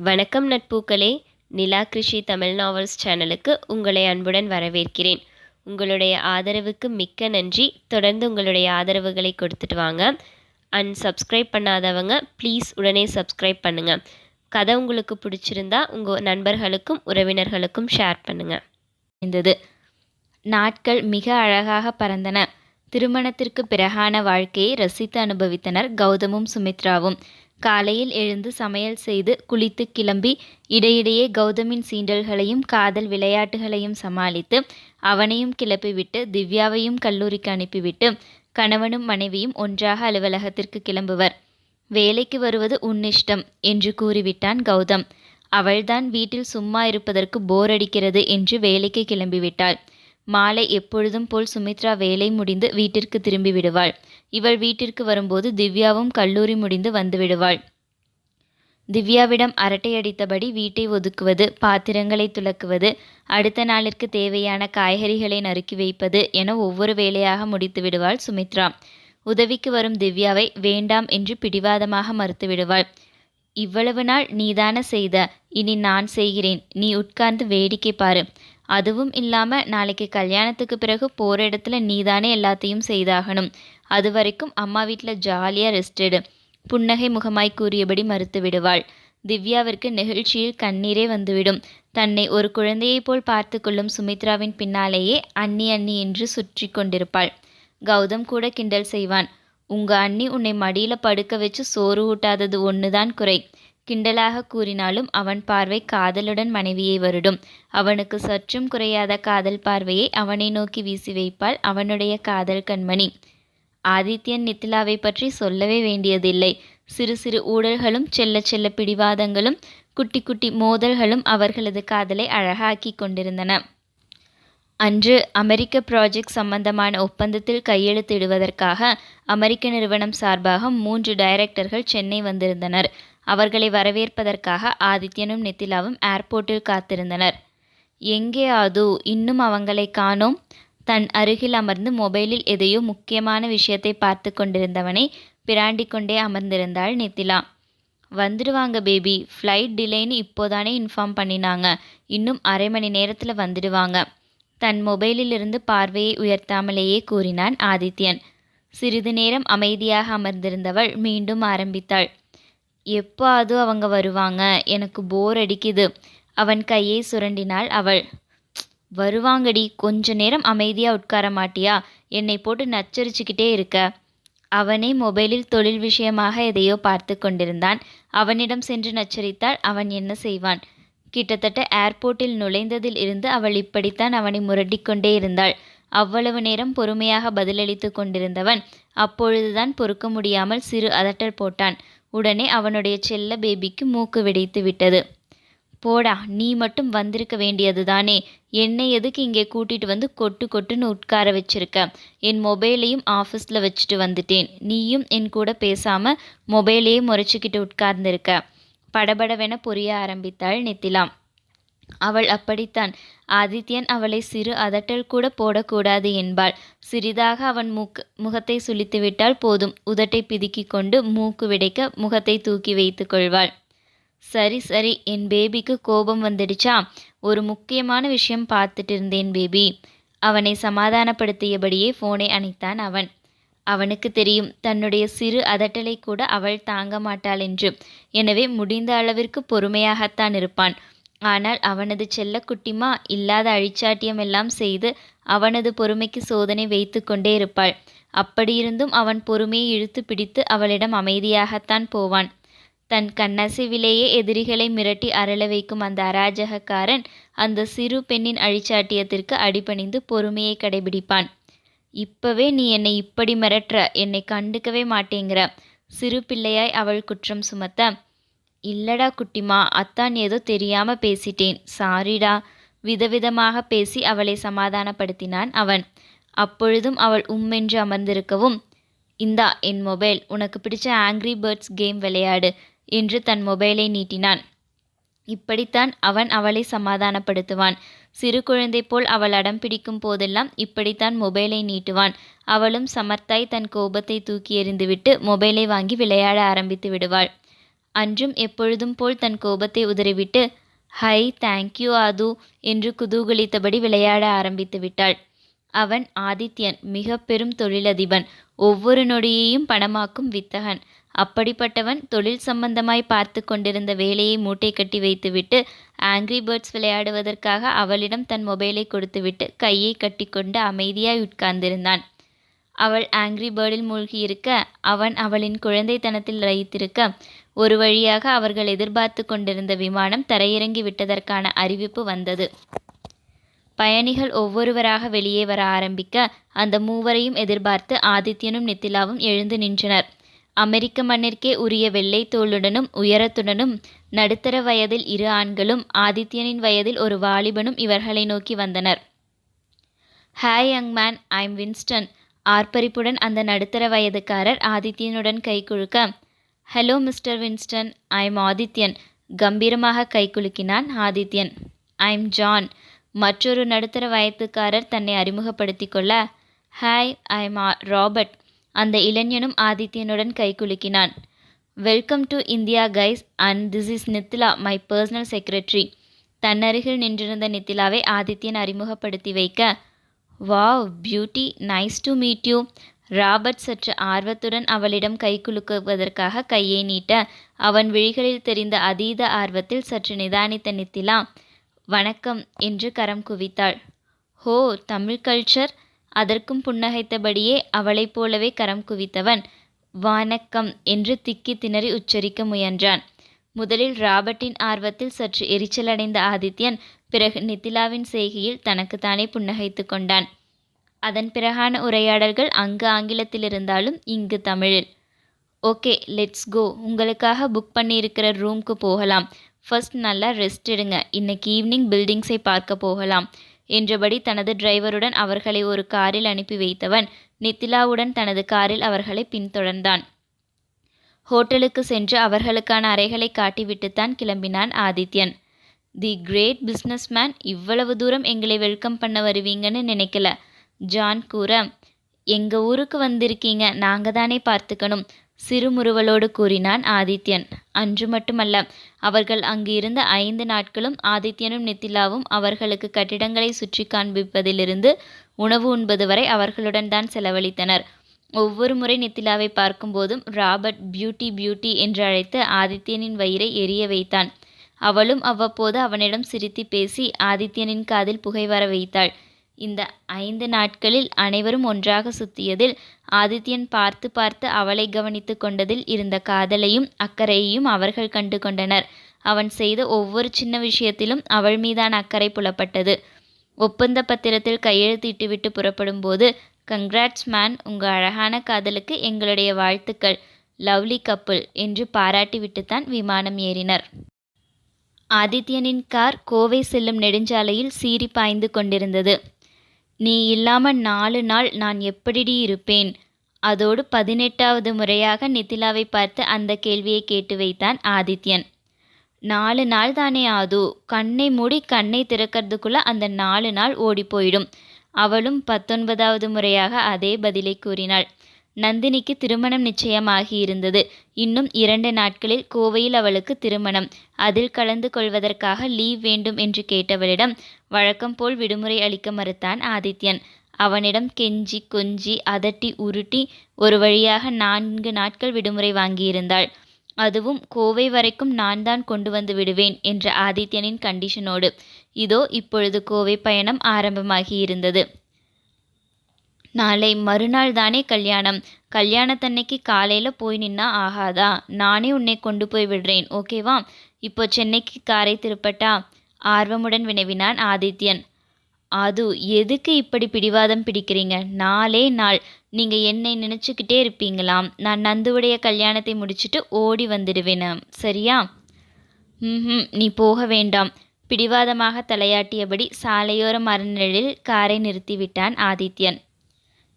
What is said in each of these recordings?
வணக்கம் நட்பூக்களே. நிலா கிருஷி தமிழ் நாவல்ஸ் சேனலுக்கு உங்களை அன்புடன் வரவேற்கிறேன். உங்களுடைய ஆதரவுக்கு மிக்க நன்றி. தொடர்ந்து உங்களுடைய ஆதரவுகளை கொடுத்துட்டு வாங்க. அண்ட் சப்ஸ்கிரைப் பண்ணாதவங்க ப்ளீஸ் உடனே சப்ஸ்கிரைப் பண்ணுங்கள் கதை உங்களுக்கு பிடிச்சிருந்தா உங்கள் நண்பர்களுக்கும் உறவினர்களுக்கும் ஷேர் பண்ணுங்கள் இருந்தது. நாட்கள் மிக அழகாக பறந்தன. திருமணத்திற்கு பிறகான வாழ்க்கையை ரசித்து அனுபவித்தனர் கௌதமும் சுமித்ராவும். காலையில் எழுந்து சமையல் செய்து குளித்து கிளம்பி இடையிடையே கௌதமின் சீண்டல்களையும் காதல் விளையாட்டுகளையும் சமாளித்து அவனையும் கிளப்பிவிட்டு திவ்யாவையும் கல்லூரிக்கு அனுப்பிவிட்டு கணவனும் மனைவியும் ஒன்றாக அலுவலகத்திற்கு கிளம்புவர். வேலைக்கு வருவது உன்னிஷ்டம் என்று கூறிவிட்டான் கௌதம். அவள்தான் வீட்டில் சும்மா இருப்பதற்கு போர் அடிக்கிறது என்று வேலைக்கு கிளம்பிவிட்டாள். மாலை எப்பொழுதும் போல் சுமித்ரா வேலை முடிந்து வீட்டிற்கு திரும்பி விடுவாள். இவள் வீட்டிற்கு வரும்போது திவ்யாவும் கல்லூரி முடிந்து வந்துவிடுவாள். திவ்யாவிடம் அரட்டையடித்தபடி வீட்டை ஒதுக்குவது பாத்திரங்களை துலக்குவது அடுத்த நாளிற்கு தேவையான காய்கறிகளை நறுக்கி வைப்பது என ஒவ்வொரு வேலையாக முடித்து விடுவாள் சுமித்ரா. உதவிக்கு வரும் திவ்யாவை வேண்டாம் என்று பிடிவாதமாக மறுத்து விடுவாள் இவ்வளவு நாள் நீதான செய்த இனி நான் செய்கிறேன். நீ உட்கார்ந்து வேடிக்கை பாரு. அதுவும் இல்லாம நாளைக்கு கல்யாணத்துக்கு பிறகு போற இடத்துல நீதானே எல்லாத்தையும் செய்தாகணும். அது வரைக்கும் அம்மா வீட்டில் ஜாலியாக ரெஸ்டடு புன்னகை முகமாய் கூறியபடி மறுத்து விடுவாள். திவ்யாவிற்கு நெகிழ்ச்சியில் கண்ணீரே வந்துவிடும். தன்னை ஒரு குழந்தையைப் போல் பார்த்து கொள்ளும் சுமித்ராவின் பின்னாலேயே அண்ணி அண்ணி என்று சுற்றி கொண்டிருப்பாள். கௌதம் கூட கிண்டல் செய்வான். உங்க அண்ணி உன்னை மடியில படுக்க வச்சு சோறு ஊட்டாதது ஒன்றுதான் குறை. கிண்டலாக கூறினாலும் அவன் பார்வை காதலுடன் மனைவியை வருடும். அவனுக்கு சற்றும் குறையாத காதல் பார்வையை அவனை நோக்கி வீசி வைப்பாள் அவனுடைய காதல் கண்மணி. ஆதித்யன் நித்திலாவை பற்றி சொல்லவே வேண்டியதில்லை. சிறு சிறு ஊழல்களும் செல்ல செல்ல பிடிவாதங்களும் குட்டி குட்டி மோதல்களும் அவர்களது காதலை அழகாக்கி கொண்டிருந்தன. அன்று அமெரிக்க ப்ராஜெக்ட் சம்பந்தமான ஒப்பந்தத்தில் கையெழுத்திடுவதற்காக அமெரிக்க நிறுவனம் சார்பாக மூன்று டைரக்டர்கள் சென்னை வந்திருந்தனர். அவர்களை வரவேற்பதற்காக ஆதித்யனும் நித்திலாவும் ஏர்போர்ட்டில் காத்திருந்தனர். எங்கே அது இன்னும் அவங்களை காணோம்? தன் அருகில் அமர்ந்து மொபைலில் எதையோ முக்கியமான விஷயத்தை பார்த்து கொண்டிருந்தவனை பிராண்டி கொண்டே அமர்ந்திருந்தாள் நித்திலா. வந்துடுவாங்க பேபி. ஃப்ளைட் டிலேன்னு இப்போதானே இன்ஃபார்ம் பண்ணினாங்க. இன்னும் அரை மணி நேரத்தில் வந்துடுவாங்க. தன் மொபைலில் இருந்து பார்வையை உயர்த்தாமலேயே கூறினான் ஆதித்யன். சிறிது நேரம் அமைதியாக அமர்ந்திருந்தவள் மீண்டும் ஆரம்பித்தாள். எப்போ அது அவங்க வருவாங்க? எனக்கு போர் அடிக்குது. அவன் கையை சுரண்டினாள் அவள். வருவாங்கடி கொஞ்ச நேரம் அமைதியாக உட்கார மாட்டியா? என்னை போட்டு நச்சரிச்சுக்கிட்டே இருக்க. அவனே மொபைலில் தொழில் விஷயமாக எதையோ பார்த்து கொண்டிருந்தான். அவனிடம் சென்று நச்சரித்தால் அவன் என்ன செய்வான்? கிட்டத்தட்ட ஏர்போர்ட்டில் நுழைந்ததில் இருந்து அவள் இப்படித்தான் அவனை முரட்டிக்கொண்டே இருந்தாள். அவ்வளவு நேரம் பொறுமையாக பதிலளித்து கொண்டிருந்தவன் அப்பொழுதுதான் பொறுக்க முடியாமல் சிறு அதட்டல் போட்டான். உடனே அவனுடைய செல்ல பேபிக்கு மூக்கு வெடித்து விட்டது. போடா நீ மட்டும் வந்திருக்க வேண்டியதுதானே. என்னை எதுக்கு இங்கே கூட்டிட்டு வந்து கொட்டு கொட்டுன்னு உட்கார வச்சிருக்க? என் மொபைலையும் ஆஃபீஸில் வச்சுட்டு வந்துட்டேன். நீயும் என் கூட பேசாமல் மொபைலையே முறைச்சிக்கிட்டு உட்கார்ந்துருக்க. படபடவென புரிய ஆரம்பித்தாள் நித்திலாம் அவள் அப்படித்தான். ஆதித்யன் அவளை சிறு அதட்டல் கூட போடக்கூடாது என்பாள். சிறிதாக அவன் மூக்கு முகத்தை சுளித்துவிட்டால் போதும். உதட்டை பிதுக்கிக் கொண்டு மூக்கு விடைக்க முகத்தை தூக்கி வைத்து கொள்வாள். சரி சரி என் பேபிக்கு கோபம் வந்துடுச்சா? ஒரு முக்கியமான விஷயம் பார்த்துட்டு இருந்தேன் பேபி. அவனை சமாதானப்படுத்தியபடியே ஃபோனை அணைத்தான் அவன். அவனுக்கு தெரியும் தன்னுடைய சிறு அதட்டலை கூட அவள் தாங்க மாட்டாள் என்று. எனவே முடிந்த அளவிற்கு பொறுமையாகத்தான் இருப்பான். ஆனால் அவனது செல்லக்குட்டிமா இல்லாத அழிச்சாட்டியம் எல்லாம் செய்து அவனது பொறுமைக்கு சோதனை வைத்து கொண்டே இருப்பாள். அப்படியிருந்தும் அவன் பொறுமையை இழுத்து பிடித்து அவளிடம் அமைதியாகத்தான் போவான். தன் கண்ணசைவிலேயே எதிரிகளை மிரட்டி அரள வைக்கும் அந்த அராஜகக்காரன் அந்த சிறு பெண்ணின் அழிச்சாட்டியத்திற்கு அடிபணிந்து பொறுமையை கடைபிடிப்பான். இப்பவே நீ என்னை இப்படி மிரட்டுற? என்னை கண்டுக்கவே மாட்டேங்கிற. சிறு பிள்ளையாய் அவள் குற்றம் சுமத்த. இல்லடா குட்டிமா அத்தான் ஏதோ தெரியாம பேசிட்டேன். சாரிடா. விதவிதமாக பேசி அவளை சமாதானப்படுத்தினான் அவன். அப்பொழுதும் அவள் உம்மென்று அமர்ந்திருக்கவும் இந்தா என் மொபைல். உனக்கு பிடிச்ச ஆங்க்ரி பேர்ட்ஸ் கேம் விளையாடு. என்று தன் மொபைலை நீட்டினான். இப்படித்தான் அவன் அவளை சமாதானப்படுத்துவான். சிறு குழந்தை போல் அவள் அடம் பிடிக்கும் போதெல்லாம் இப்படித்தான் மொபைலை நீட்டுவான். அவளும் சமர்த்தாய் தன் கோபத்தை தூக்கி எறிந்துவிட்டு மொபைலை வாங்கி விளையாட ஆரம்பித்து விடுவாள். அன்றும் எப்பொழுதும் போல் தன் கோபத்தை உதறிவிட்டு ஹை தேங்க்யூ ஆது என்று குதூகலித்தபடி விளையாட ஆரம்பித்து விட்டாள். அவன் ஆதித்யன் மிக பெரும் தொழிலதிபன் ஒவ்வொரு நொடியையும் பணமாக்கும் வித்தகன். அப்படிப்பட்டவன் தொழில் சம்பந்தமாய் பார்த்து கொண்டிருந்த வேலையை மூட்டை கட்டி வைத்துவிட்டு ஆங்கிரி பேர்ட்ஸ் விளையாடுவதற்காக அவளிடம் தன் மொபைலை கொடுத்துவிட்டு கையை கட்டிக்கொண்டு அமைதியாய் உட்கார்ந்திருந்தான். அவள் ஆங்கிரி பேர்டில் மூழ்கியிருக்க அவன் அவளின் குழந்தைத்தனத்தில் லயித்திருக்க ஒரு வழியாக அவர்கள் எதிர்பார்த்து கொண்டிருந்த விமானம் தரையிறங்கி விட்டதற்கான அறிவிப்பு வந்தது. பயணிகள் ஒவ்வொருவராக வெளியே வர ஆரம்பிக்க அந்த மூவரையும் எதிர்பார்த்து ஆதித்யனும் நித்திலாவும் எழுந்து நின்றனர். அமெரிக்க மண்ணிற்கே உரிய வெள்ளை தோளுடனும் உயரத்துடனும் நடுத்தர வயதில் இரு ஆண்களும் ஆதித்யனின் வயதில் ஒரு வாலிபனும் இவர்களை நோக்கி வந்தனர். Hi young man I'm Winston ஆர்ப்பரிப்புடன் அந்த நடுத்தர வயதுக்காரர் ஆதித்யனுடன் கைகுழுக்க hello mister Winston I'm Adithyan. கம்பீரமாக கைகுலுக்கினான் ஆதித்யன். ஐம் ஜான் மற்றொரு நடுத்தர வயதுக்காரர் தன்னை அறிமுகப்படுத்திக் கொள்ள ஹாய் ஐம் ராபர்ட் அந்த இளைஞனும் ஆதித்யனுடன் கைகுலுக்கினான் welcome to India guys and this is Nithila my personal secretary தன்னருகில் நின்றிருந்த நித்திலாவை ஆதித்யன் அறிமுகப்படுத்தி வைக்க. Wow beauty nice to meet you Robert சற்று ஆர்வத்துடன் அவளிடம் கை குலுக்குவதற்காக கையை நீட்ட அவன் விழிகளில் தெரிந்த அதீத ஆர்வத்தில் சற்று நிதானித்த நித்திலா வணக்கம் என்று கரம் குவித்தாள். ஹோ தமிழ் கல்ச்சர் அதற்கும் புன்னகைத்தபடியே அவளைப் போலவே கரம் குவித்தவன் வணக்கம் என்று திக்கி திணறி உச்சரிக்க முயன்றான். முதலில் ராபர்ட்டின் ஆர்வத்தில் சற்று எரிச்சலடைந்த ஆதித்யன் பிறகு நித்திலாவின் செய்கையில் தனக்குத்தானே புன்னகைத்து கொண்டான். அதன் பிறகான உரையாடல்கள் அங்கு ஆங்கிலத்தில் இருந்தாலும் இங்கு தமிழில். Okay let's go. உங்களுக்காக புக் பண்ணியிருக்கிற ரூம்க்கு போகலாம். ஃபர்ஸ்ட் நல்லா ரெஸ்ட் எடுங்க. இன்னைக்கு ஈவினிங் பில்டிங்ஸை பார்க்க போகலாம். என்றபடி தனது டிரைவருடன் அவர்களை ஒரு காரில் அனுப்பி வைத்தவன் நித்திலாவுடன் தனது காரில் அவர்களை பின்தொடர்ந்தான். ஹோட்டலுக்கு சென்று அவர்களுக்கான அறைகளை காட்டிவிட்டுத்தான் கிளம்பினான் ஆதித்யன். தி கிரேட் பிஸ்னஸ்மேன் இவ்வளவு தூரம் எங்களை வெல்கம் பண்ண வருவீங்கன்னு நினைக்கல ஜான் கூற. எங்கள் ஊருக்கு வந்திருக்கீங்க நாங்கள் தானே பார்த்துக்கணும். சிறுமுறுவலோடு கூறினான் ஆதித்யன். அன்று மட்டுமல்ல அவர்கள் அங்கு இருந்த ஐந்து நாட்களும் ஆதித்யனும் நித்திலாவும் அவர்களுக்கு கட்டிடங்களை சுற்றி காண்பிப்பதிலிருந்து உணவு உண்பது வரை அவர்களுடன் தான் செலவழித்தனர். ஒவ்வொரு முறை நித்திலாவை பார்க்கும்போதும் ராபர்ட் பியூட்டி பியூட்டி என்று அழைத்து ஆதித்யனின் வயிறை எரிய வைத்தான். அவளும் அவ்வப்போது அவனிடம் சிரித்து பேசி ஆதித்யனின் காதில் புகை வர வைத்தாள். இந்த ஐந்து நாட்களில் அனைவரும் ஒன்றாக சுத்தியதில் ஆதித்யன் பார்த்து பார்த்து அவளை கவனித்து கொண்டதில் இருந்த காதலையும் அக்கறையையும் அவர்கள் கண்டு கொண்டனர். அவன் செய்த ஒவ்வொரு சின்ன விஷயத்திலும் அவள் மீதான அக்கறை புலப்பட்டது. ஒப்பந்த பத்திரத்தில் கையெழுத்திட்டுவிட்டு புறப்படும் போது கங்க்ராட்ஸ் மேன் உங்கள் அழகான காதலுக்கு எங்களுடைய வாழ்த்துக்கள். லவ்லி கப்புள் என்று பாராட்டிவிட்டுத்தான் விமானம் ஏறினர். ஆதித்யனின் கார் கோவை செல்லும் நெடுஞ்சாலையில் சீறி பாய்ந்து கொண்டிருந்தது. நீ இல்லாம நாலு நாள் நான் எப்படிடி இருப்பேன்? அதோடு பதினெட்டாவது முறையாக நித்திலாவை பார்த்து அந்த கேள்வியை கேட்டு வைத்தான் ஆதித்யன். நாலு நாள் தானே ஆது? கண்ணை மூடி கண்ணை திறக்கிறதுக்குள்ள அந்த நாலு நாள் ஓடி போயிடும். அவளும் பத்தொன்பதாவது முறையாக அதே பதிலை கூறினாள். நந்தினிக்கு திருமணம் நிச்சயமாகி இருந்தது இன்னும் இரண்டு நாட்களில் கோவையில் அவளுக்கு திருமணம். அதில் கலந்து கொள்வதற்காக லீவ் வேண்டும் என்று கேட்டவளிடம் வழக்கம் போல் விடுமுறை அளிக்க மறுத்தான் ஆதித்யன். அவனிடம் கெஞ்சி கொஞ்சி அதட்டி உருட்டி ஒரு வழியாக நான்கு நாட்கள் விடுமுறை வாங்கியிருந்தாள். அதுவும் கோவை வரைக்கும் நான் தான் கொண்டு வந்து விடுவேன் என்ற ஆதித்யனின் கண்டிஷனோடு இதோ இப்பொழுது கோவை பயணம் ஆரம்பமாகி இருந்தது நாளை மறுநாள் தானே கல்யாணம். கல்யாணத்தன்னைக்கு காலையில் போய் நின்னா ஆகாதா? நானே உன்னை கொண்டு போய் விடுறேன் ஓகேவா? இப்போ சென்னைக்கு காரை திருப்பட்டா? ஆர்வமுடன் வினவினான் ஆதித்யன். அது எதுக்கு இப்படி பிடிவாதம் பிடிக்கிறீங்க? நாளே நாள். நீங்கள் என்னை நினச்சிக்கிட்டே இருப்பீங்களாம். நான் நந்துவுடைய கல்யாணத்தை முடிச்சுட்டு ஓடி வந்துடுவேன் சரியா? ம் நீ போக வேண்டாம். பிடிவாதமாக தலையாட்டியபடி சாலையோர மரநிழலில் காரை நிறுத்திவிட்டான் ஆதித்யன்.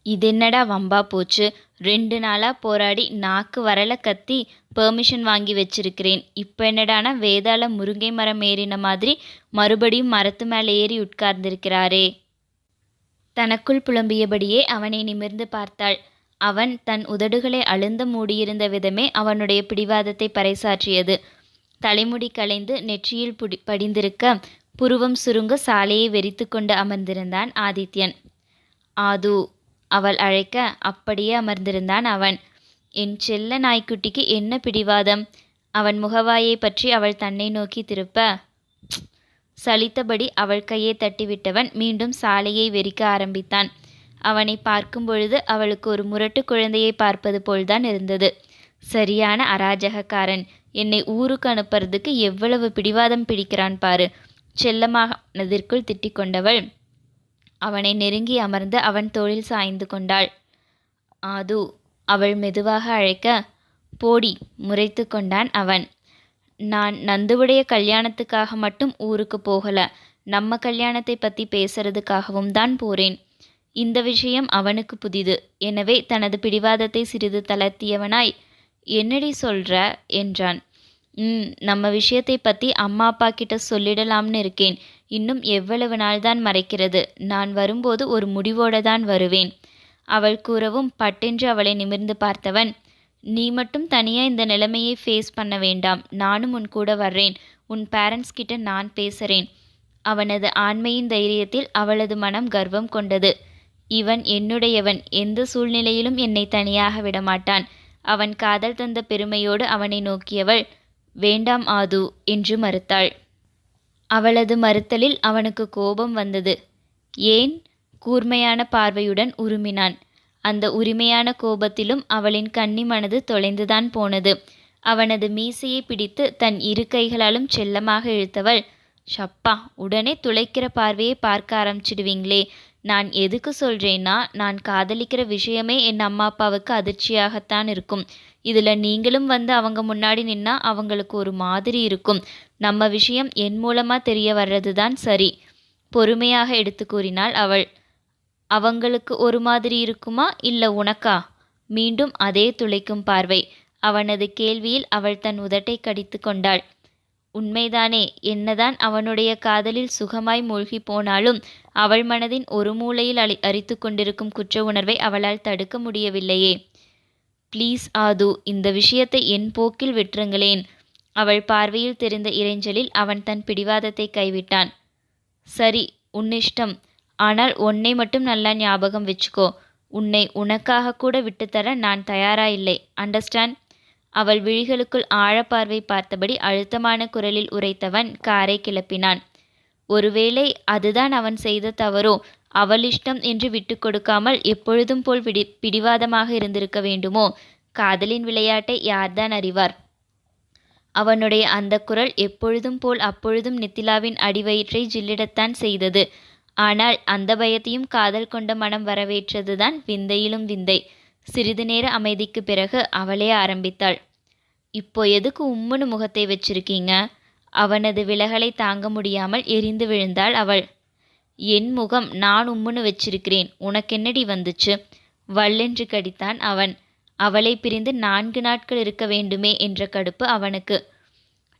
இது என்னடா வம்பா போச்சு. ரெண்டு நாளாக போராடி நாக்கு வரல கத்தி பெர்மிஷன் வாங்கி வச்சிருக்கிறேன். இப்போ என்னடானா வேதாள முருங்கை மரம் ஏறின மாதிரி மறுபடியும் மரத்து மேலே ஏறி உட்கார்ந்திருக்கிறாரே. தனக்குள் புலம்பியபடியே அவனை நிமிர்ந்து பார்த்தாள். அவன் தன் உதடுகளை அழுந்த மூடியிருந்த விதமே அவனுடைய பிடிவாதத்தை பறைசாற்றியது. தலைமுடி கலைந்து நெற்றியில் புடி படிந்திருக்க புருவம் சுருங்க சாலையை வெறித்து கொண்டு அமர்ந்திருந்தான் ஆதித்யன். ஆது அவள் அழைக்க அப்படியே அமர்ந்திருந்தான் அவன். என் செல்ல நாய்க்குட்டிக்கு என்ன பிடிவாதம்? அவன் முகவாயை பற்றி அவள் தன்னை நோக்கி திருப்ப. சலித்தபடி அவள் கையை தட்டிவிட்டவன் மீண்டும் சாலையை வெறிக்க ஆரம்பித்தான். அவனை பார்க்கும் பொழுது அவளுக்கு ஒரு முரட்டு குழந்தையை பார்ப்பது போல்தான் இருந்தது. சரியான அராஜகக்காரன். என்னை ஊருக்கு அனுப்புறதுக்கு எவ்வளவு பிடிவாதம் பிடிக்கிறான் பாரு. செல்லமாகனதிற்குள் திட்டிக் கொண்டவள் அவனை நெருங்கி அமர்ந்து அவன் தோளில் சாய்ந்து கொண்டாள். ஆது அவள் மெதுவாக அழைக்க போடி முறைத்து கொண்டான் அவன். நான் நந்துவுடைய கல்யாணத்துக்காக மட்டும் ஊருக்கு போகல நம்ம கல்யாணத்தை பற்றி பேசுறதுக்காகவும் தான் போறேன். இந்த விஷயம் அவனுக்கு புதிது. எனவே தனது பிடிவாதத்தை சிறிது தளர்த்தியவனாய் என்னடி சொல்ற? என்றான். ம் நம்ம விஷயத்தை பற்றி அம்மா அப்பா கிட்ட சொல்லிடலாம்னு இருக்கேன். இன்னும் எவ்வளவு நாள் தான் மறைக்கிறது. நான் வரும்போது ஒரு முடிவோட தான் வருவேன். அவள் கூறவும் பட்டென்று அவளை நிமிர்ந்து பார்த்தவன் நீ மட்டும் தனியாக இந்த நிலைமையை ஃபேஸ் பண்ண வேண்டாம். நானும் உன் கூட வர்றேன். உன் பேரண்ட்ஸ் கிட்ட நான் பேசுகிறேன் அவனது ஆண்மையின் தைரியத்தில் அவளது மனம் கர்வம் கொண்டது. இவன் என்னுடையவன். எந்த சூழ்நிலையிலும் என்னை தனியாக விடமாட்டான். அவன் காதல் தந்த பெருமையோடு அவனை நோக்கியவள் வேண்டாம் ஆது என்று மறுத்தாள். அவளது மறுத்தலில் அவனுக்கு கோபம் வந்தது. ஏன்? கூர்மையான பார்வையுடன் உருமினான். அந்த உரிமையான கோபத்திலும் அவளின் கன்னி மனது தொலைந்துதான் போனது. அவனது மீசையை பிடித்து தன் இரு கைகளாலும் செல்லமாக இழுத்தவள் ஷப்பா உடனே துளைக்கிற பார்வையை பார்க்க ஆரம்பிச்சிடுவீங்களே. நான் எதுக்கு சொல்கிறேன்னா நான் காதலிக்கிற விஷயமே என் அம்மா அப்பாவுக்கு அதிர்ச்சியாகத்தான் இருக்கும். இதில் நீங்களும் வந்து அவங்க முன்னாடி நின்னா அவங்களுக்கு ஒரு மாதிரி இருக்கும். நம்ம விஷயம் என் மூலமாக தெரிய வர்றது தான் சரி. பொறுமையாக எடுத்து கூறினாள் அவள். அவங்களுக்கு ஒரு மாதிரி இருக்குமா இல்லை உனக்கா? மீண்டும் அதே துளைக்கும் பார்வை. அவனது கேள்வியில் அவள் தன் உதட்டை கடித்து கொண்டாள். உண்மைதானே? என்னதான் அவனுடைய காதலில் சுகமாய் மூழ்கி போனாலும் அவள் மனதின் ஒரு மூலையில் அழி அரித்து கொண்டிருக்கும் குற்ற உணர்வை அவளால் தடுக்க முடியவில்லையே. ப்ளீஸ் ஆது இந்த விஷயத்தை என் போக்கில் விட்டுருங்களேன். அவள் பார்வையில் தெரிந்த இறைஞ்சலில் அவன் தன் பிடிவாதத்தை கைவிட்டான். சரி உன்னிஷ்டம். ஆனால் உன்னை மட்டும் நல்லா ஞாபகம் வச்சுக்கோ. உன்னை உனக்காக கூட விட்டுத்தர நான் தயாரா இல்லை அண்டர்ஸ்டாண்ட்? அவள் விழிகளுக்குள் ஆழப்பார்வை பார்த்தபடி அழுத்தமான குரலில் உரைத்தவன் காரை கிளப்பினான். ஒருவேளை அதுதான் அவன் செய்த தவறோ அவள் இஷ்டம் என்று விட்டு கொடுக்காமல் எப்பொழுதும் போல் பிடி பிடிவாதமாக இருந்திருக்க வேண்டுமோ? காதலின் விளையாட்டை யார்தான் அறிவார்? அவனுடைய அந்த குரல் எப்பொழுதும் போல் அப்பொழுதும் நித்திலாவின் அடிவயிற்றை ஜில்லிடத்தான் செய்தது. ஆனால் அந்த பயத்தையும் காதல் கொண்ட மனம் வரவேற்றதுதான் விந்தையிலும் விந்தை. சிறிது நேர அமைதிக்கு பிறகு அவளே ஆரம்பித்தாள். இப்போ எதுக்கு உம்முன்னு முகத்தை வச்சிருக்கீங்க? அவனது விலகலை தாங்க முடியாமல் எரிந்து விழுந்தாள் அவள். என் முகம் நான் உம்முன்னு வச்சிருக்கிறேன். உனக்கென்னடி வந்துச்சு? வல்லென்று கடித்தான் அவன். அவளை பிரிந்து நான்கு நாட்கள் இருக்க வேண்டுமே என்ற கடுப்பு அவனுக்கு.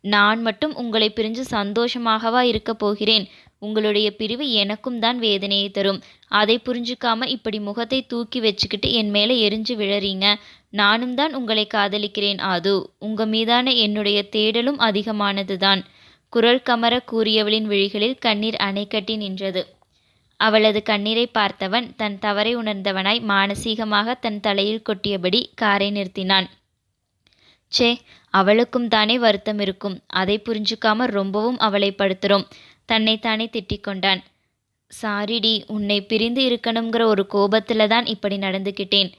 நான் மட்டும் உங்களை பிரிஞ்சு சந்தோஷமாகவா இருக்கப் போகிறேன். உங்களுடைய பிரிவு எனக்கும் தான் வேதனையை தரும். அதை புரிஞ்சுக்காம இப்படி முகத்தை தூக்கி வச்சுக்கிட்டு என் மேலே எரிஞ்சு விழறீங்க. நானும் தான் உங்களை காதலிக்கிறேன் ஆது. உங்க மீதான என்னுடைய தேடலும் அதிகமானது தான் குரல் கமர கூறியவளின் விழிகளில் கண்ணீர் அணை கட்டி நின்றது. அவளது கண்ணீரை பார்த்தவன் தன் தவறை உணர்ந்தவனாய் மானசீகமாக தன் தலையில் கொட்டியபடி காரை நிறுத்தினான். சே அவளுக்கும் தானே வருத்தம் இருக்கும். அதை புரிஞ்சுக்காம ரொம்பவும் அவளை படுத்துறோம். தன்னைத்தானே திட்டிக் கொண்டான். சாரிடி உன்னை பிரிந்து இருக்கணுங்கிற ஒரு கோபத்துல தான் இப்படி நடந்துக்கிட்டேன்.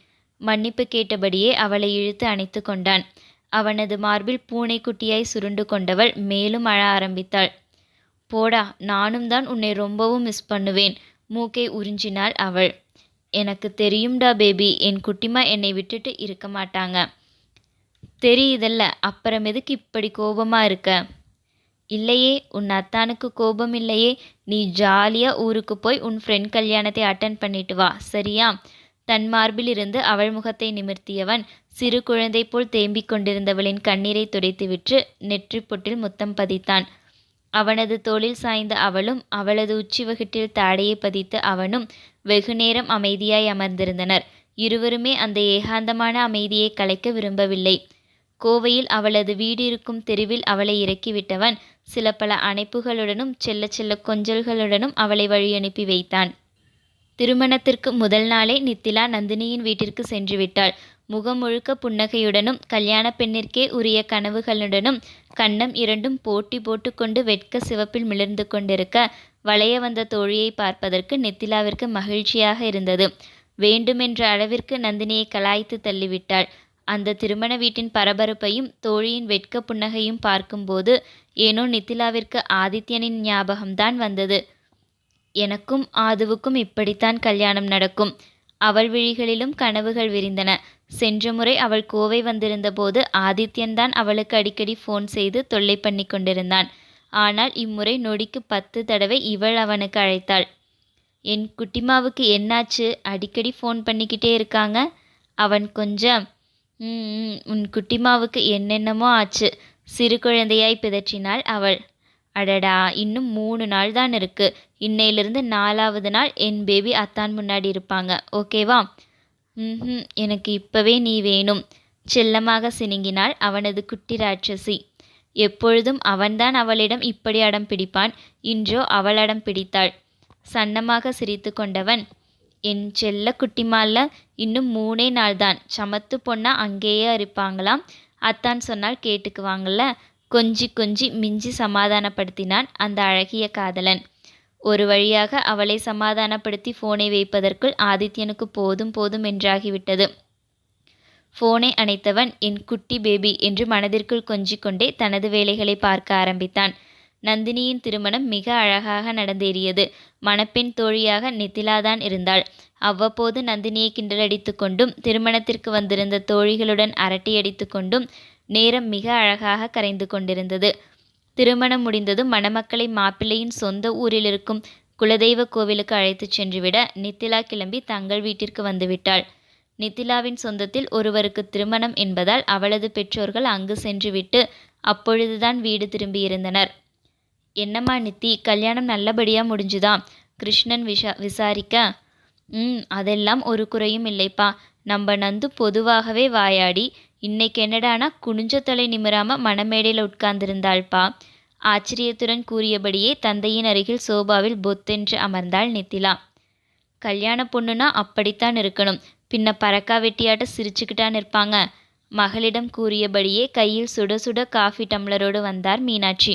மன்னிப்பு கேட்டபடியே அவளை இழுத்து அணைத்து கொண்டான். அவனது மார்பில் பூனைக்குட்டியாய் சுருண்டு கொண்டவள் மேலும் அழ ஆரம்பித்தாள். போடா நானும் தான் உன்னை ரொம்பவும் மிஸ் பண்ணுவேன். மூக்கை உறிஞ்சினாள் அவள். எனக்கு தெரியும்டா பேபி என் குட்டிமா என்னை விட்டுட்டு இருக்க மாட்டாங்க. தெரியுதல்ல அப்புறம் எதுக்கு இப்படி கோபமாக இருக்க? இல்லையே உன் அத்தானுக்கு கோபம் இல்லையே நீ ஜாலியாக ஊருக்கு போய் உன் ஃப்ரெண்ட் கல்யாணத்தை அட்டன் பண்ணிட்டு வா சரியா? தன் மார்பிலிருந்து அவள் முகத்தை நிமிர்த்தியவன் சிறு குழந்தை போல் தேம்பிக் கொண்டிருந்தவளின் கண்ணீரை துடைத்துவிட்டு நெற்றி பொட்டில் முத்தம் பதித்தான். அவனது தோளில் சாய்ந்த அவளும் அவளது உச்சி வகிட்டில் தாடையை பதித்து அவனும் வெகுநேரம் அமைதியாய் அமர்ந்திருந்தனர். இருவருமே அந்த ஏகாந்தமான அமைதியை கலைக்க விரும்பவில்லை. கோவையில் அவளது வீடு இருக்கும் தெருவில் அவளை இறக்கிவிட்டவன். சில பல அணைப்புகளுடனும் செல்ல செல்ல கொஞ்சல்களுடனும் அவளை வழியனுப்பி வைத்தான். திருமணத்திற்கு முதல் நாளே நித்திலா நந்தினியின் வீட்டிற்கு சென்று விட்டாள். முகம் முழுக்க புன்னகையுடனும் கல்யாண பெண்ணிற்கே உரிய கனவுகளுடனும் கன்னம் இரண்டும் போட்டி போட்டுக்கொண்டு வெட்க சிவப்பில் மிளர்ந்து கொண்டிருக்க வளைய வந்த தோழியை பார்ப்பதற்கு நித்திலாவிற்கு மகிழ்ச்சியாக இருந்தது. வேண்டுமென்ற அளவிற்கு நந்தினியை கலாய்த்து தள்ளிவிட்டாள். அந்த திருமண வீட்டின் பரபரப்பையும் தோழியின் வெட்க புன்னகையும் பார்க்கும்போது ஏனோ நித்திலாவிற்கு ஆதித்யனின் ஞாபகம்தான் வந்தது. எனக்கும் ஆதுவுக்கும் இப்படித்தான் கல்யாணம் நடக்கும். அவள் விழிகளிலும் கனவுகள் விரிந்தன. சென்ற முறை அவள் கோவை வந்திருந்தபோது ஆதித்யன்தான் அவளுக்கு அடிக்கடி ஃபோன் செய்து தொல்லை பண்ணி கொண்டிருந்தான். ஆனால் இம்முறை நொடிக்கு பத்து தடவை இவள் அவனுக்கு அழைத்தாள். என் குட்டிமாவுக்கு என்னாச்சு? அடிக்கடி ஃபோன் பண்ணிக்கிட்டே இருக்காங்க? அவன் கொஞ்சம் ம் உன் குட்டிமாவுக்கு என்னென்னமோ ஆச்சு. சிறு குழந்தையாய் பிதற்றினாள் அவள். அடடா இன்னும் மூணு நாள் தான் இருக்கு. இன்னையிலிருந்து நாலாவது நாள் என் பேபி அத்தான் முன்னாடி இருப்பாங்க. ஓகேவா? ம் எனக்கு இப்பவே நீ வேணும். செல்லமாக சினுங்கினாள் அவனது குட்டி ராட்சசி. எப்பொழுதும் அவன்தான் அவளிடம் இப்படி அடம் பிடிப்பான். இன்றோ அவள் அடம் பிடித்தாள். சன்னமாக சிரித்து கொண்டவன் என் செல்ல குட்டிமால்ல இன்னும் மூணே நாள் தான் சமத்து பொண்ணா அங்கேயே இருப்பாங்களாம். அத்தான் சொன்னால் கேட்டுக்குவாங்கல்ல கொஞ்சி கொஞ்சி மிஞ்சி சமாதானப்படுத்தினான் அந்த அழகிய காதலன். ஒரு வழியாக அவளை சமாதானப்படுத்தி ஃபோனை வைப்பதற்குள் ஆதித்யனுக்கு போதும் போதும் என்றாகிவிட்டது. ஃபோனை அணைத்தவன் என் குட்டி பேபி என்று மனதிற்குள் கொஞ்சிக்கொண்டே தனது வேலைகளை பார்க்க ஆரம்பித்தான். நந்தினியின் திருமணம் மிக அழகாக நடந்தேறியது. மணப்பெண் தோழியாக நித்திலாதான் இருந்தாள். அவ்வப்போது நந்தினியை கிண்டலடித்து கொண்டும் திருமணத்திற்கு வந்திருந்த தோழிகளுடன் அரட்டியடித்து கொண்டும் நேரம் மிக அழகாக கரைந்து கொண்டிருந்தது. திருமணம் முடிந்ததும் மணமக்களை மாப்பிள்ளையின் சொந்த ஊரில் இருக்கும் குலதெய்வ கோவிலுக்கு அழைத்துச் சென்றுவிட நித்திலா கிளம்பி தங்கள் வீட்டிற்கு வந்துவிட்டாள். நித்திலாவின் சொந்தத்தில் ஒருவருக்கு திருமணம் என்பதால் அவளது பெற்றோர்கள் அங்கு சென்றுவிட்டு அப்பொழுதுதான் வீடு திரும்பியிருந்தனர். என்னம்மா நித்தி கல்யாணம் நல்லபடியாக முடிஞ்சுதா? கிருஷ்ணன் விஷா விசாரிக்க ம் அதெல்லாம் ஒரு குறையும் இல்லைப்பா. நம்ம நந்து பொதுவாகவே வாயாடி இன்னைக்கு என்னடானா குனிஞ்ச தலை நிமிராம மணமேடையில் உட்கார்ந்திருந்தாள்ப்பா ஆச்சரியத்துடன் கூறியபடியே தந்தையின் அருகில் சோபாவில் பொத்தென்று அமர்ந்தாள் நித்திலா. கல்யாண பொண்ணுனா அப்படித்தான் இருக்கணும். பின்ன பறக்கா வெட்டியாட்ட சிரிச்சுக்கிட்டான் இருப்பாங்க மகளிடம் கூறியபடியே கையில் சுட சுட காஃபி டம்ளரோடு வந்தார் Meenakshi.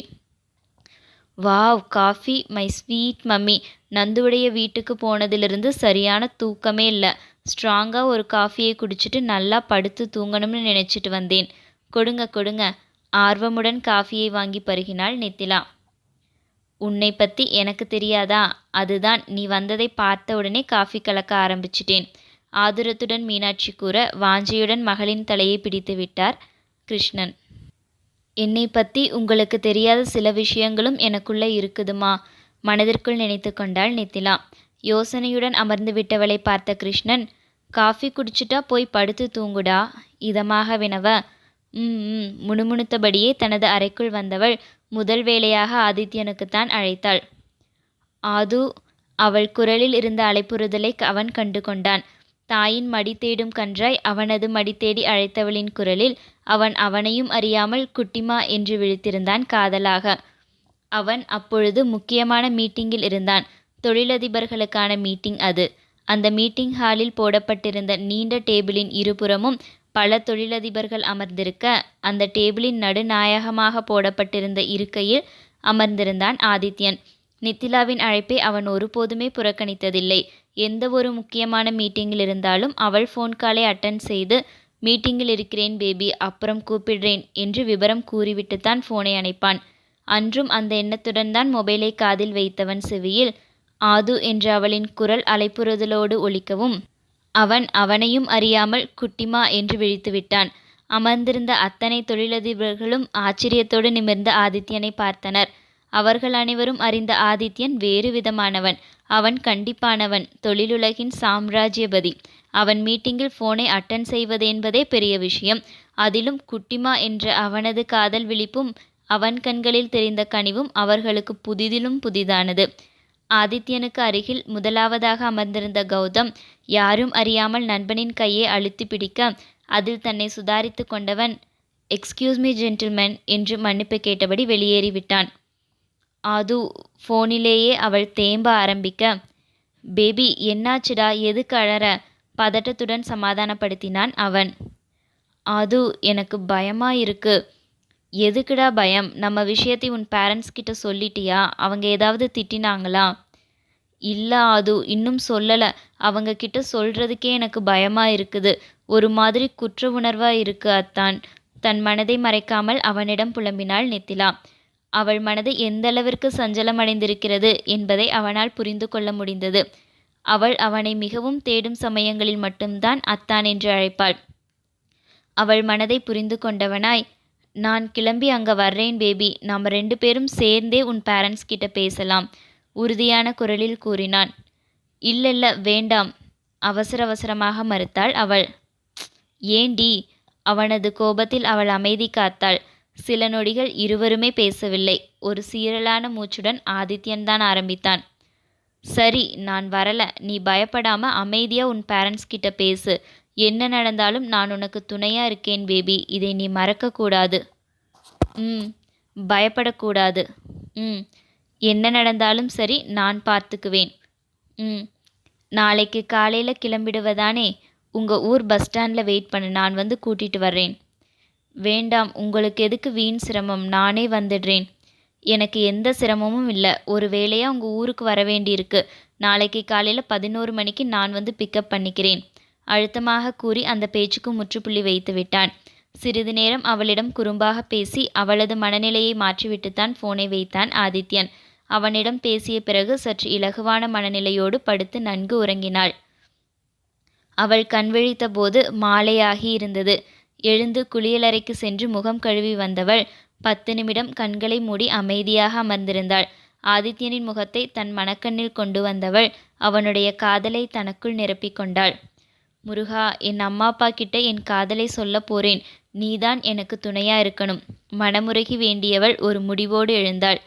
Wow coffee my sweet mummy. நந்துவுடைய வீட்டுக்கு போனதிலிருந்து சரியான தூக்கமே இல்லை. ஸ்ட்ராங்காக ஒரு காஃபியை குடிச்சிட்டு நல்லா படுத்து தூங்கணும்னு நினச்சிட்டு வந்தேன். கொடுங்க கொடுங்க. ஆர்வமுடன் காஃபியை வாங்கி பருகினாள் நித்திலா. உன்னை பற்றி எனக்கு தெரியாதா? அதுதான் நீ வந்ததை பார்த்த உடனே காஃபி கலக்க ஆரம்பிச்சிட்டேன். ஆதுரத்துடன் மீனாட்சி கூற வாஞ்சையுடன் மகளின் தலையை பிடித்து விட்டார் கிருஷ்ணன். என்னை பற்றி உங்களுக்கு தெரியாத சில விஷயங்களும் எனக்குள்ளே இருக்குதுமா? மனதிற்குள் நினைத்து கொண்டாள் நித்திலா. யோசனையுடன் அமர்ந்து விட்டவளை பார்த்த கிருஷ்ணன் காஃபி குடிச்சிட்டா போய் படுத்து தூங்குடா? இதமாக வினவ? ம் ம் முணுமுணுத்தபடியே தனது அறைக்குள் வந்தவள் முதல் வேளையாக ஆதித்யனுக்குத்தான் அழைத்தாள். ஆது அவள் குரலில் இருந்த அழைப்புறுதலை அவன் கண்டு கொண்டான். தாயின் மடி தேடும் கன்றாய் அவனது மடி தேடி அழைத்தவளின் குரலில் அவன் அவனையும் அறியாமல் குட்டிமா என்று விழித்திருந்தான் காதலாக. அவன் அப்பொழுது முக்கியமான மீட்டிங்கில் இருந்தான். தொழிலதிபர்களுக்கான மீட்டிங் அது. அந்த மீட்டிங் ஹாலில் போடப்பட்டிருந்த நீண்ட டேபிளின் இருபுறமும் பல தொழிலதிபர்கள் அமர்ந்திருக்க அந்த டேபிளின் நடுநாயகமாக போடப்பட்டிருந்த இருக்கையில் அமர்ந்திருந்தான் ஆதித்யன். நித்திலாவின் அழைப்பை அவன் ஒருபோதுமே புறக்கணித்ததில்லை. எந்த ஒரு முக்கியமான மீட்டிங்கில் இருந்தாலும் அவள் ஃபோன் காலை அட்டன் செய்து மீட்டிங்கில் இருக்கிறேன் பேபி. அப்புறம் கூப்பிடுறேன் என்று விபரம் கூறிவிட்டுத்தான் ஃபோனை அணைப்பான். அன்றும் அந்த எண்ணத்துடன் தான் மொபைலை காதில் வைத்தவன் செவியில் ஆது என்ற அவளின் குரல் அலைப்புறுதலோடு ஒலிக்கவும். அவன் அவனையும் அறியாமல் குட்டிமா என்று விழித்து விட்டான். அமர்ந்திருந்த அத்தனை தொழிலதிபர்களும் ஆச்சரியத்தோடு நிமிர்ந்த ஆதித்யனை பார்த்தனர். அவர்கள் அனைவரும் அறிந்த ஆதித்யன் வேறு விதமானவன். அவன் கண்டிப்பானவன் தொழிலுலகின் சாம்ராஜ்யபதி. அவன் மீட்டிங்கில் ஃபோனை அட்டன் செய்வது என்பதே பெரிய விஷயம். அதிலும் குட்டிமா என்ற அவனது காதல் விழிப்பும் அவன் கண்களில் தெரிந்த கனிவும் அவர்களுக்கு புதிதிலும் புதிதானது. ஆதித்யனுக்கு அருகில் முதலாவதாக அமர்ந்திருந்த கௌதம் யாரும் அறியாமல் நண்பனின் கையை அழுத்தி பிடிக்க அதில் தன்னை சுதாரித்து கொண்டவன் எக்ஸ்கியூஸ் மீ ஜென்டில்மேன் என்று மன்னிப்பு கேட்டபடி வெளியேறிவிட்டான் அது ஃபோனிலேயே அவள் தேம்ப ஆரம்பிக்க பேபி என்னாச்சுடா? எது கழற பதட்டத்துடன் சமாதானப்படுத்தினான் அவன். அது எனக்கு பயமா இருக்கு. எதுக்குடா பயம்? நம்ம விஷயத்தை உன் பேரண்ட்ஸ் கிட்ட சொல்லிட்டியா? அவங்க ஏதாவது திட்டினாங்களா? இல்லை அது இன்னும் சொல்லலை. அவங்க கிட்ட சொல்றதுக்கே எனக்கு பயமா இருக்குது. ஒரு மாதிரி குற்ற உணர்வா இருக்கு அத்தான். தன் மனதை மறைக்காமல் அவனிடம் புலம்பினாள் நித்திலா. அவள் மனது எந்தளவிற்கு சஞ்சலமடைந்திருக்கிறது என்பதை அவனால் புரிந்து கொள்ள முடிந்தது. அவள் அவனை மிகவும் தேடும் சமயங்களில் மட்டும்தான் அத்தான் என்று அழைப்பாள். அவள் மனதை புரிந்து கொண்டவனாய் நான் கிளம்பி அங்கே வர்றேன் பேபி. நாம் ரெண்டு பேரும் சேர்ந்தே உன் பேரண்ட்ஸ் கிட்ட பேசலாம் உறுதியான குரலில் கூறினான். இல்லல்ல வேண்டாம் அவசர அவசரமாக மறுத்தாள் அவள். ஏண்டி அவனது கோபத்தில் அவள் அமைதி காத்தாள். சில நொடிகள் இருவருமே பேசவில்லை. ஒரு சீரலான மூச்சுடன் ஆதித்யன்தான் ஆரம்பித்தான். சரி நான் வரல. நீ பயப்படாம அமைதியா உன் பேரண்ட்ஸ் கிட்ட பேசு. என்ன நடந்தாலும் நான் உனக்கு துணையா இருக்கேன் பேபி இதை நீ மறக்க கூடாது ம் பயப்படக்கூடாது. ம் என்ன நடந்தாலும் சரி நான் பார்த்துக்குவேன். ம் நாளைக்கு காலையில் கிளம்பிடுவதானே? உங்கள் ஊர் பஸ் ஸ்டாண்டில் வெயிட் பண்ணு. நான் வந்து கூட்டிகிட்டு வர்றேன். வேண்டாம் உங்களுக்கு எதுக்கு வீண் சிரமம்? நானே வந்துடுறேன். எனக்கு எந்த சிரமமும் இல்லை. ஒரு வேளையாக உங்கள் ஊருக்கு வர வேண்டியிருக்கு. நாளைக்கு காலையில் பதினோரு மணிக்கு நான் வந்து பிக்கப் பண்ணிக்கிறேன். அழுத்தமாக கூறி அந்த பேச்சுக்கு முற்றுப்புள்ளி வைத்து விட்டான். சிறிது நேரம் அவளிடம் குறும்பாக பேசி அவளது மனநிலையை மாற்றிவிட்டுத்தான் போனை வைத்தான் ஆதித்யன். அவனிடம் பேசிய பிறகு சற்று இலகுவான மனநிலையோடு படுத்து நன்கு உறங்கினாள். அவள் கண்விழித்த போது மாலையாகி இருந்தது. எழுந்து குளியலறைக்கு சென்று முகம் கழுவி வந்தவள் பத்து நிமிடம் கண்களை மூடி அமைதியாக அமர்ந்திருந்தாள். ஆதித்யனின் முகத்தை தன் மனக்கண்ணில் கொண்டு வந்தவள் அவனுடைய காதலை தனக்குள் நிரப்பிக் கொண்டாள். முருகா என் அம்மா அப்பா கிட்ட என் காதலை சொல்ல போறேன். நீதான் எனக்கு துணையா இருக்கணும். மனமுருகி வேண்டியவள் ஒரு முடிவோடு எழுந்தாள்.